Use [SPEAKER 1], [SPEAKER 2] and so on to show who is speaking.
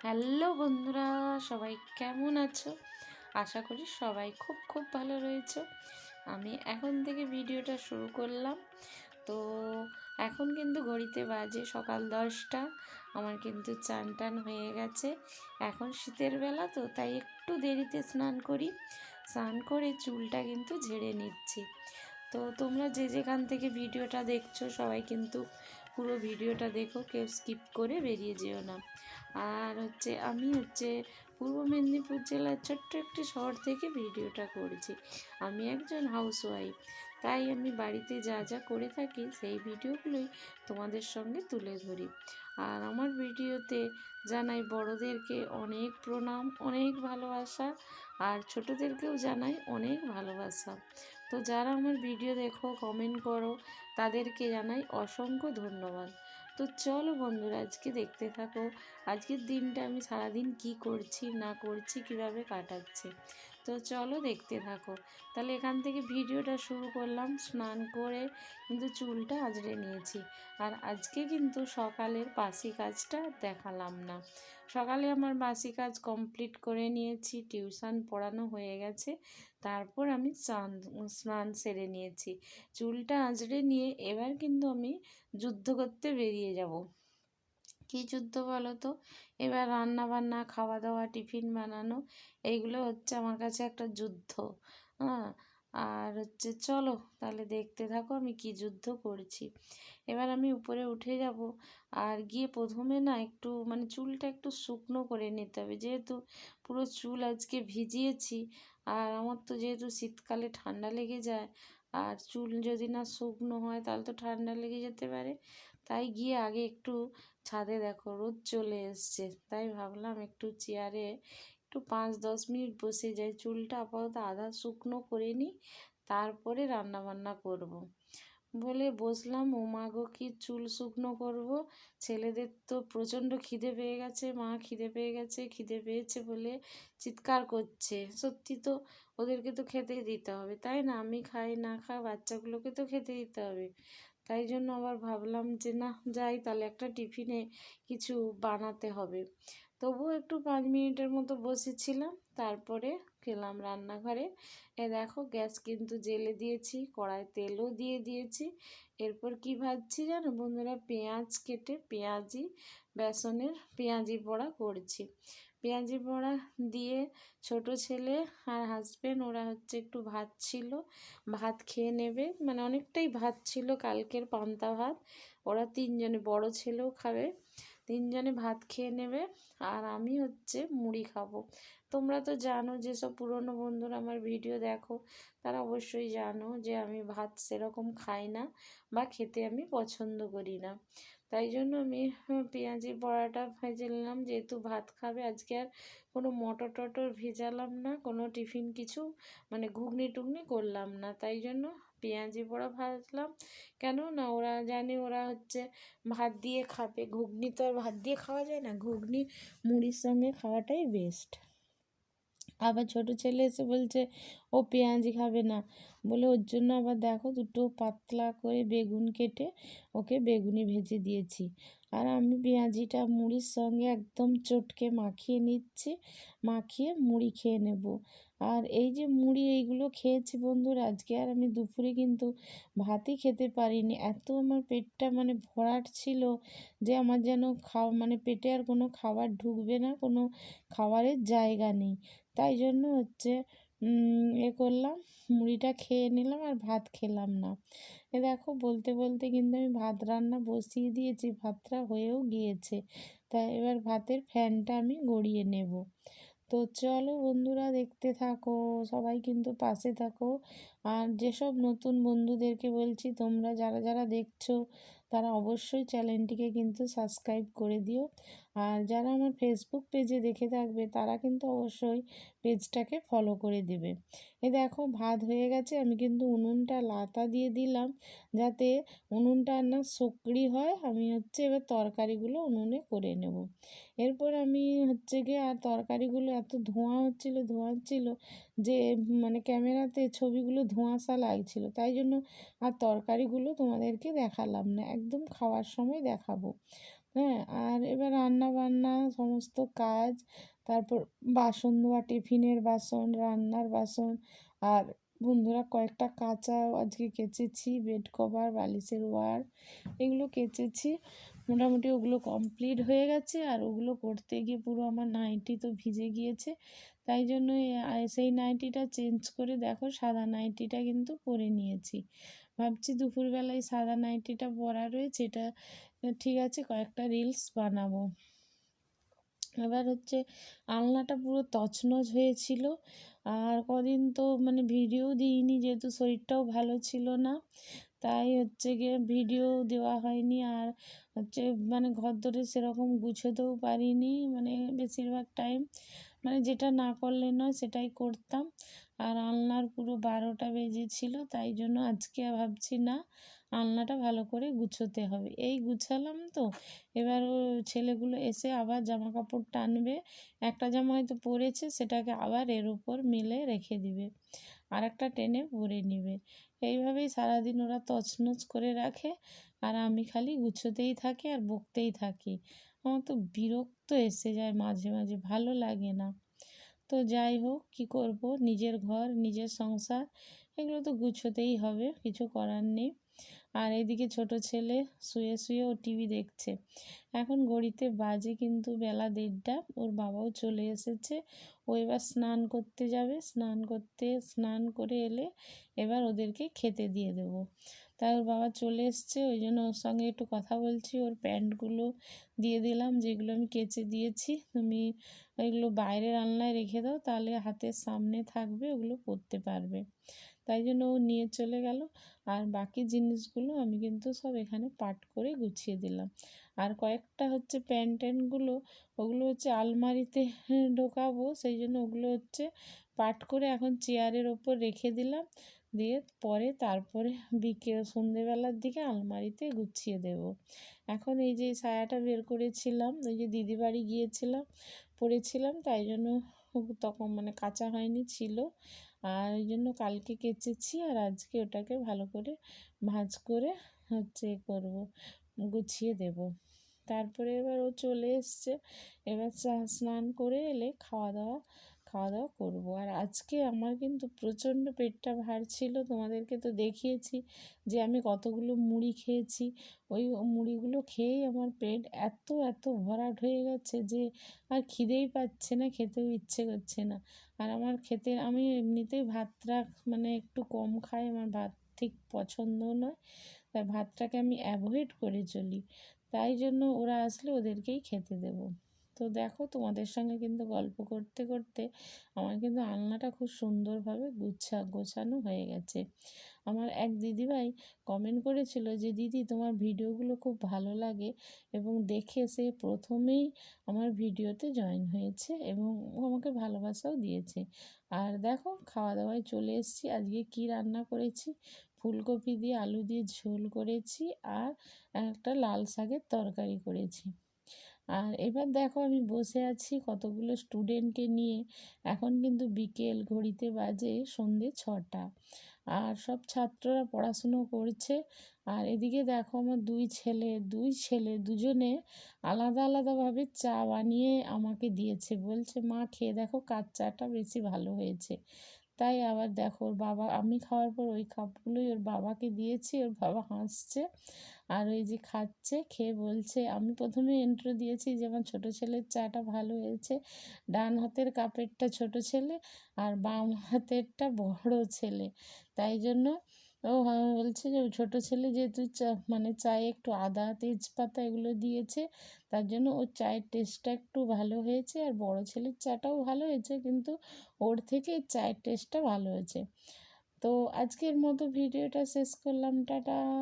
[SPEAKER 1] Hello বন্ধুরা, সবাই কেমন আছো? আশা করি সবাই খুব খুব ভালো রয়েছে। আমি এখন থেকে ভিডিওটা শুরু করলাম। তো এখন কিন্তু ঘড়িতে বাজে সকাল দশটা, আমার কিন্তু চান টান হয়ে গেছে। এখন শীতের বেলা তো, তাই একটু দেরিতে স্নান করি। স্নান করে চুলটা কিন্তু ঝেড়ে নিচ্ছি। তো তোমরা যে যেখান থেকে ভিডিওটা দেখছ, সবাই কিন্তু পুরো ভিডিওটা দেখো, কেউ স্কিপ করে বেরিয়ে যেও না। আর হচ্ছে আমি হচ্ছে পূর্ব মেদিনীপুর জেলার ছোট্ট একটি শহর থেকে ভিডিওটা করছি। আমি একজন হাউসওয়াইফ তাই আমি বাড়িতে যা যা করে থাকি সেই ভিডিওগুলোই তোমাদের সঙ্গে তুলে ধরি। আর আমার ভিডিওতে জানাই বড়োদেরকে অনেক প্রণাম, অনেক ভালোবাসা, আর ছোটোদেরকেও জানাই অনেক ভালোবাসা। তো যারা আমার ভিডিও দেখো কমেন্ট করো, তাদেরকে জানাই অসংখ্য ধন্যবাদ। তো চলো বন্ধুরা, আজকে দেখতে থাকো। আজকের দিনটা আমি সারাদিন কি করছি, না করছি, কীভাবে কাটাচ্ছি? তো চলো দেখতে থাকো। তাহলে এখান থেকে ভিডিওটা শুরু করলাম, স্নান করে কিন্তু চুলটা আজড়ে নিয়েছি। আর আজকে কিন্তু সকালের বাসি কাজটা দেখালাম না। সকালে আমার বাসি কাজ কমপ্লিট করে নিয়েছি টিউশন পড়ানো হয়ে গেছে। তারপর আমি স্নান স্নান সেরে নিয়েছি। চুলটা আঁচড়ে নিয়ে এবার কিন্তু আমি যুদ্ধ করতে বেরিয়ে যাব। কি যুদ্ধ বলো তো? এবার রান্না বান্না খাওয়া দাওয়া, টিফিন বানানো এইগুলো হচ্ছে আমার কাছে একটা যুদ্ধ। হ্যাঁ আর হচ্ছে চলো তাহলে দেখতে থাকো আমি কি যুদ্ধ করছি। এবার আমি উপরে উঠে যাব আর গিয়ে প্রথমে না একটু মানে চুলটা একটু শুকনো করে নিতে হবে। যেহেতু পুরো চুল আজকে ভিজিয়েছি আর আমার তো যেহেতু শীতকালে ঠান্ডা লেগে যায় আর চুল যদি না শুকনো হয় তাহলে তো ঠান্ডা লেগে যেতে পারে। তাই গিয়ে আগে একটু ছাদে দেখো রোদ চলে এসছে। তাই ভাবলাম একটু চেয়ারে একটু পাঁচ, দশ মিনিট বসে যাই। চুলটা আপাতত আধা শুকনো করে নিই, তারপরে রান্না বান্না করব। বলে বসলাম, ও মা গো, কি চুল শুকনো করব? ছেলেদের তো প্রচণ্ড খিদে পেয়ে গেছে, মা খিদে পেয়ে গেছে, খিদে পেয়েছে বলে চিৎকার করছে। সত্যি তো, ওদেরকে তো খেতে দিতে হবে, তাই না? আমি খাই, না খাই, বাচ্চাগুলোকে তো খেতে দিতে হবে। তাই জন্য আবার ভাবলাম যে, না, যাই, তাহলে একটা টিফিনে কিছু বানাতে হবে। তবুও একটু পাঁচ মিনিটের মতো বসেছিলাম, তারপরে খেলাম রান্নাঘরে। এ দেখো, গ্যাস কিন্তু জেলে দিয়েছি কড়াই তেলও দিয়ে দিয়েছি। এরপর কি ভাজছি জানো বন্ধুরা? পেঁয়াজ কেটে পেঁয়াজি, বেসনের পেঁয়াজি বড়া করছি। পেঁয়াজি বড়া দিয়ে ছোট ছেলে আর হাজব্যান্ড ওরা হচ্ছে একটু ভাত ছিল, ভাত খেয়ে নেবে। মানে অনেকটাই ভাত ছিল কালকের পান্তা ভাত। ওরা তিনজনে বড় ছেলেও খাবে। তিনজনে ভাত খেয়ে নেবে আর আমি হচ্ছে মুড়ি খাব। তোমরা তো জানো যেসব পুরনো বন্ধুরা আমার ভিডিও দেখো, তারা অবশ্যই জানো যে আমি ভাত সেরকম খাই না বা খেতে আমি পছন্দ করি না। তাই জন্য আমি পেঁয়াজি বড়াটা ভেজে নিলাম। যেহেতু ভাত খাবে, আজকে আর কোনো মটর টটর ভেজালাম না, কোনো টিফিন কিছু মানে ঘুগনি টুগনি করলাম না। তাই জন্য পেঁয়াজি বড়া ভাজলাম। কেন না ওরা জানে, ওরা হচ্ছে ভাত দিয়ে খাবে। ঘুগনি তো আর ভাত দিয়ে খাওয়া যায় না। ঘুগনি মুড়ির সঙ্গে খাওয়াটাই বেস্ট আবার ছোট ছেলে এসে বলছে, ও পেঁয়াজি খাবে না। বলে, ওর জন্য আবার দেখো দুটো পাতলা করে বেগুন কেটে ওকে বেগুনি ভেজে দিয়েছি। আর আমি পেঁয়াজিটা মুড়ির সঙ্গে একদম চটকে মাখিয়ে নিচ্ছি, মাখিয়ে মুড়ি খেয়ে নেব। আর এই যে মুড়ি এইগুলো খেয়েছি বন্ধুরা, আজকে আর আমি দুপুরে কিন্তু ভাতই খেতে পারিনি। এত আমার পেটটা মানে ভরাট ছিল যে আমার যেন খাওয়া মানে পেটে আর কোনো খাবার ঢুকবে না, কোনো খাবারের জায়গা নেই। তাই জন্য হচ্ছে এ করলাম, মুড়িটা খেয়ে নিলাম আর ভাত খেলাম না। এ দেখো, বলতে বলতে কিন্তু আমি ভাত রান্না বসিয়ে দিয়েছি, ভাতটা হয়েও গিয়েছে। তাই এবার ভাতের ফ্যানটা আমি গড়িয়ে নেব। তো চলো বন্ধুরা, দেখতে থাকো, সবাই কিন্তু পাশে থাকো। আর যেসব নতুন বন্ধুদেরকে বলছি, তোমরা যারা যারা দেখছ, তারা অবশ্যই চ্যানেলটিকে কিন্তু সাবস্ক্রাইব করে দিও। আর যারা আমার ফেসবুক পেজে দেখে থাকবে, তারা কিন্তু অবশ্যই পেজটাকে ফলো করে দেবে। এ দেখো, ভাত হয়ে গেছে, আমি কিন্তু উনুনটা লাতা দিয়ে দিলাম যাতে উনুনটা না সকড়ি হয়। আমি হচ্ছে এবার তরকারিগুলো উনুনে করে নেব। এরপর আমি হচ্ছে গিয়ে, আর তরকারিগুলো এত ধোঁয়া হচ্ছিল, ধোঁয়া হচ্ছিল যে মানে ক্যামেরাতে ছবিগুলো ধোঁয়াশা লাগছিল। তাই জন্য আর তরকারিগুলো তোমাদেরকে দেখালাম না, একদম খাওয়ার সময় দেখাবো। হ্যাঁ আর এবার রান্না বান্না সমস্ত কাজ, তারপর বাসন ধোয়া, টিফিনের বাসন, রান্নার বাসন, আর বন্ধুরা কয়েকটা কাঁচাও আজকে কেচেছি, বেড কভার, বালিশের ওয়ার, এগুলো কেচেছি। মোটামুটি ওগুলো কমপ্লিট হয়ে গেছে, আর ওগুলো করতে গিয়ে পুরো আমার নাইটি তো ভিজে গিয়েছে। তাই জন্য সেই নাইটিটা চেঞ্জ করে দেখো, সাদা নাইটিটা কিন্তু পরে নিয়েছি। ভাবছি দুপুরবেলায় সাদা নাইটিটা পরা রয়েছে, এটা ঠিক আছে, কয়েকটা রিলস বানাবো। এবার হচ্ছে আলনাটা পুরো তছনছ হয়েছিল, আর কদিন তো মানে ভিডিও দিইনি যেহেতু শরীরটাও ভালো ছিল না। তাই হচ্ছে গিয়ে ভিডিও দেওয়া হয়নি। আর হচ্ছে মানে ঘর ধরে সেরকম গুছোতেও পারিনি। মানে বেশিরভাগ টাইম মানে যেটা না করলে নয় সেটাই করতাম। আর আলনার পুরো বারোটা বেজেছিল, তাই জন্য আজকে ভাবছি না। আলনাটা ভালো করে গুছোতে হবে। এই গুছালাম তো, এবার ছেলেগুলো এসে আবার জামা কাপড় টানবে একটা জামা হয়তো পরেছে, সেটাকে আবার এর উপর মেলে রেখে দিবে। আর একটা টেনে পরে নিবে। এইভাবেই সারাদিন ওরা তছনছ করে রাখে। আর আমি খালি গুছোতেই থাকি আর বকতেই থাকি। আমার তো বিরক্ত এসে যায় মাঝে মাঝে, ভালো লাগে না। তো যাই হোক, কী করব? নিজের ঘর, নিজের সংসার। এগুলো তো গুছোতেই হবে, কিছু করার নেই। আর এদিকে ছোট ছেলে শুয়ে শুয়ে ও টিভি দেখছে। এখন ঘড়িতে বাজে কিন্তু বেলা দেড়টা, ওর বাবাও চলে এসেছে। ও এবার স্নান করতে যাবে। স্নান করতে, স্নান করে এলে এবার ওদেরকে খেতে দিয়ে দেবো। তাই ওর বাবা চলে এসছে, ওই জন্য ওর সঙ্গে একটু কথা বলছি। ওর প্যান্টগুলো দিয়ে দিলাম, যেগুলো আমি কেচে দিয়েছি। তুমি ওইগুলো বাইরের আলনায় রেখে দাও, তাহলে হাতের সামনে থাকবে, ওগুলো পরতে পারবে। তাই জন্য ও নিয়ে চলে গেল। আর বাকি জিনিসগুলো আমি কিন্তু সব এখানে পাট করে গুছিয়ে দিলাম। আর কয়েকটা হচ্ছে প্যান্ট ট্যান্টগুলো, ওগুলো হচ্ছে আলমারিতে ঢোকাবো, সেই জন্য ওগুলো হচ্ছে পাট করে এখন চেয়ারের ওপর রেখে দিলাম। দিয়ে পরে তারপরে বিকেল সন্ধেবেলার দিকে আলমারিতে গুছিয়ে দেব। এখন এই যে সায়াটা বের করেছিলাম, ওই যে দিদি বাড়ি গিয়েছিলাম পরেছিলাম তাই জন্য তখন মানে কাঁচা হয়নি, ছিল। আর ওই জন্য কালকে কেচেছি আর আজকে ওটাকে ভালো করে ভাঁজ করে হচ্ছে করব, গুছিয়ে দেব। তারপরে এবার ও চলে এসছে, এবার স্নান করে এলে খাওয়া দাওয়া খাওয়া দাওয়া করব। আর আজকে আমার কিন্তু প্রচণ্ড পেটটা ভার ছিল, তোমাদেরকে তো দেখিয়েছি যে আমি কতগুলো মুড়ি খেয়েছি। ওই মুড়িগুলো খেয়েই আমার পেট এত এত ভরাট হয়ে গেছে যে আর খিদেই পাচ্ছে না, খেতেও ইচ্ছে করছে না। আর আমার খেতে, আমি এমনিতেই ভাতটা মানে একটু কম খাই, আমার ভাত ঠিক পছন্দ নয়। তাই ভাতটাকে আমি অ্যাভয়েড করে চলি। তাই জন্য ওরা আসলে ওদেরকেই খেতে দেবো। তো দেখো তোমাদের সঙ্গে কিন্তু গল্প করতে করতে আমার কিন্তু আলনাটা খুব সুন্দরভাবে গুছা, গোছানো হয়ে গেছে। আমার এক দিদিভাই কমেন্ট করেছিল যে, দিদি, তোমার ভিডিওগুলো খুব ভালো লাগে এবং দেখে সে প্রথমেই আমার ভিডিওতে জয়েন হয়েছে এবং আমাকে ভালোবাসাও দিয়েছে। আর দেখো খাওয়া দাওয়ায় চলে এসেছি, আজকে কি রান্না করেছি? ফুলকপি দিয়ে আলু দিয়ে ঝোল করেছি আর একটা লাল শাকের তরকারি করেছি। আর এবার দেখো আমি বসে আছি কতগুলো স্টুডেন্টকে নিয়ে। এখন কিন্তু বিকেল, ঘড়িতে বাজে সন্ধে ছটা। আর সব ছাত্ররা পড়াশুনো করছে। আর এদিকে দেখো আমার দুই ছেলে দুই ছেলে দুজনে আলাদা আলাদাভাবে চা বানিয়ে আমাকে দিয়েছে। বলছে, মা, খেয়ে দেখো কার চাটা বেশি ভালো হয়েছে। তাই আবার দেখো ওর বাবা, আমি খাওয়ার পর ওই কাপগুলোই ওর বাবাকে দিয়েছি, ওর বাবা হাসছে। আর ওই যে খাচ্ছে, খেয়ে বলছে, আমি প্রথমে এন্ট্রো দিয়েছি যে আমার ছোটো ছেলের চাটা ভালো হয়েছে। ডান হাতের কাপেরটা ছোট ছেলে আর বাম হাতেরটা বড় ছেলে। তাই জন্য ও বলছে যে, ছোটো ছেলে যেহেতু চা মানে চায়ে একটু আদা, তেজপাতা এগুলো দিয়েছে, তার জন্য ওর চায়ের টেস্টটা একটু ভালো হয়েছে আর বড় ছেলের চাটাও ভালো হয়েছে, কিন্তু ওর থেকে চায়ের টেস্টটা ভালো হয়েছে। তো আজকের মতো ভিডিওটা শেষ করলাম, টাটা।